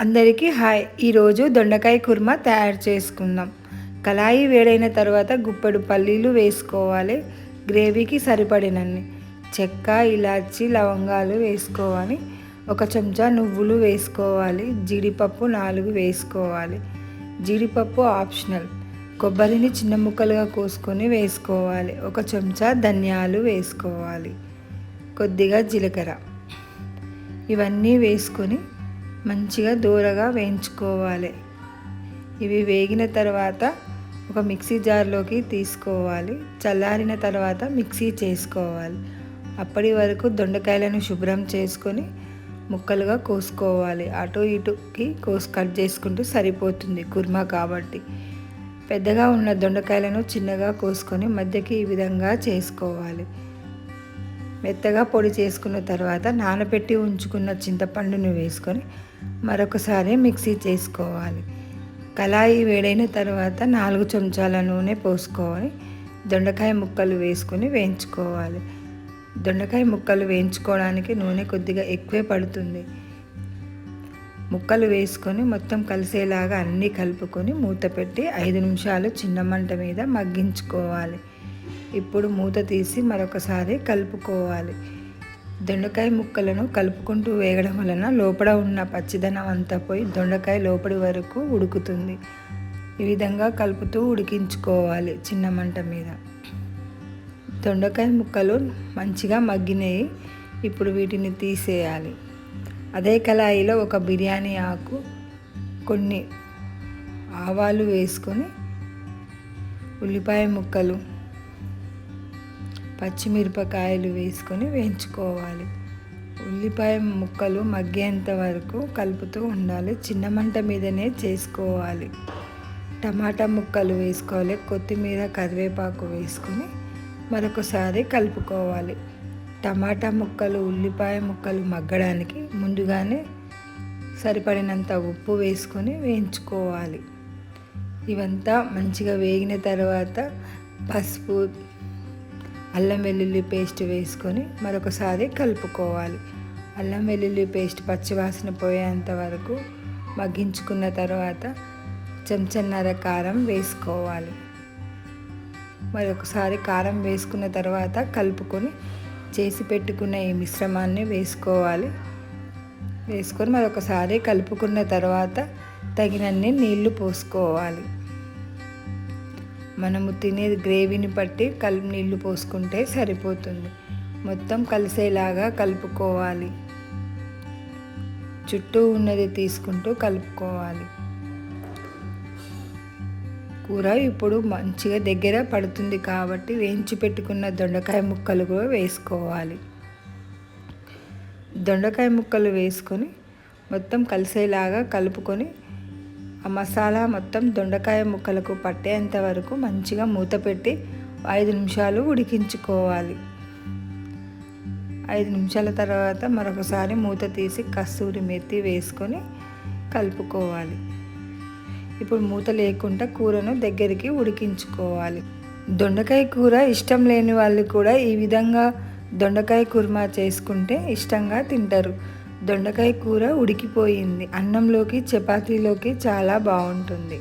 అందరికీ హాయ్. ఈరోజు దొండకాయ కుర్మా తయారు చేసుకుందాం. కళాయి వేడైన తర్వాత గుప్పెడు పల్లీలు వేసుకోవాలి. గ్రేవీకి సరిపడినన్ని. చెక్క ఇలాచి లవంగాలు వేసుకోవాలి. ఒక చెంచా నువ్వులు వేసుకోవాలి. జీడిపప్పు నాలుగు వేసుకోవాలి. జీడిపప్పు ఆప్షనల్. కొబ్బరిని చిన్న ముక్కలుగా కోసుకొని వేసుకోవాలి. ఒక చెంచా ధనియాలు వేసుకోవాలి. కొద్దిగా జీలకర్ర. ఇవన్నీ వేసుకొని మంచిగా దూరగా వేయించుకోవాలి. ఇవి వేగిన తర్వాత ఒక మిక్సీ జార్లోకి తీసుకోవాలి. చల్లారిన తర్వాత మిక్సీ చేసుకోవాలి. అప్పటి వరకు దొండకాయలను శుభ్రం చేసుకొని ముక్కలుగా కోసుకోవాలి. అటు ఇటుకి కోసి కట్ చేసుకుంటూ సరిపోతుంది కుర్మా కాబట్టి. పెద్దగా ఉన్న దొండకాయలను చిన్నగా కోసుకొని మధ్యకి ఈ విధంగా చేసుకోవాలి. మెత్తగా పొడి చేసుకున్న తర్వాత నానబెట్టి ఉంచుకున్న చింతపండును వేసుకొని మరొకసారి మిక్సీ చేసుకోవాలి. కళాయి వేడైన తర్వాత నాలుగు చెంచాల నూనె పోసుకోవాలి దొండకాయ ముక్కలు వేసుకొని వేయించుకోవాలి. దొండకాయ ముక్కలు వేయించుకోవడానికి నూనె కొద్దిగా ఎక్కువే పడుతుంది. ముక్కలు వేసుకొని మొత్తం కలిసేలాగా అన్నీ కలుపుకొని మూత పెట్టి ఐదు నిమిషాలు చిన్న మంట మీద మగ్గించుకోవాలి. ఇప్పుడు మూత తీసి మరొకసారి కలుపుకోవాలి. దొండకాయ ముక్కలను కలుపుకుంటూ వేగడం వలన లోపల ఉన్న పచ్చిదనం అంతా పోయి దొండకాయ లోపలి వరకు ఉడుకుతుంది. ఈ విధంగా కలుపుతూ ఉడికించుకోవాలి చిన్న మంట మీద. దొండకాయ ముక్కలు మంచిగా మగ్గినాయి ఇప్పుడు వీటిని తీసేయాలి. అదే కళాయిలో ఒక బిర్యానీ ఆకు కొన్ని ఆవాలు వేసుకొని ఉల్లిపాయ ముక్కలు పచ్చిమిరపకాయలు వేసుకొని వేయించుకోవాలి. ఉల్లిపాయ ముక్కలు మగ్గేంత వరకు కలుపుతూ ఉండాలి. చిన్న మంట మీదనే చేసుకోవాలి. టమాటా ముక్కలు వేసుకోవాలి. కొత్తిమీర కరివేపాకు వేసుకొని మరొకసారి కలుపుకోవాలి. టమాటా ముక్కలు ఉల్లిపాయ ముక్కలు మగ్గడానికి ముందుగానే సరిపడినంత ఉప్పు వేసుకొని వేయించుకోవాలి. ఇవంతా మంచిగా వేగిన తర్వాత పసుపు అల్లం వెల్లుల్లి పేస్ట్ వేసుకొని మరొకసారి కలుపుకోవాలి. అల్లం వెల్లుల్లి పేస్ట్ పచ్చివాసన పోయేంత వరకు మగ్గించుకున్న తర్వాత చెంచన్నర కారం వేసుకోవాలి. మరొకసారి కారం వేసుకున్న తర్వాత కలుపుకొని చేసి పెట్టుకున్న ఈ మిశ్రమాన్ని వేసుకోవాలి. వేసుకొని మరొకసారి కలుపుకున్న తర్వాత తగినన్ని నీళ్ళు పోసుకోవాలి. మనము తినే గ్రేవీని బట్టి కలుపు నీళ్ళు పోసుకుంటే సరిపోతుంది. మొత్తం కలిసేలాగా కలుపుకోవాలి. చుట్టూ ఉన్నది తీసుకుంటూ కలుపుకోవాలి. కూర ఇప్పుడు మంచిగా దగ్గర పడుతుంది కాబట్టి వేయించి పెట్టుకున్న దొండకాయ ముక్కలు కూడా వేసుకోవాలి. దొండకాయ ముక్కలు వేసుకొని మొత్తం కలిసేలాగా కలుపుకొని ఆ మసాలా మొత్తం దొండకాయ ముక్కలకు పట్టేంత వరకు మంచిగా మూత పెట్టి ఐదు నిమిషాలు ఉడికించుకోవాలి. ఐదు నిమిషాల తర్వాత మరొకసారి మూత తీసి కస్తూరి మెత్తి వేసుకొని కలుపుకోవాలి. ఇప్పుడు మూత లేకుండా కూరను దగ్గరికి ఉడికించుకోవాలి. దొండకాయ కూర ఇష్టం లేని వాళ్ళు కూడా ఈ విధంగా దొండకాయ కుర్మా చేసుకుంటే ఇష్టంగా తింటారు. దొండకాయ కూర ఉడికిపోయింది. అన్నంలోకి చపాతీలోకి చాలా బాగుంటుంది.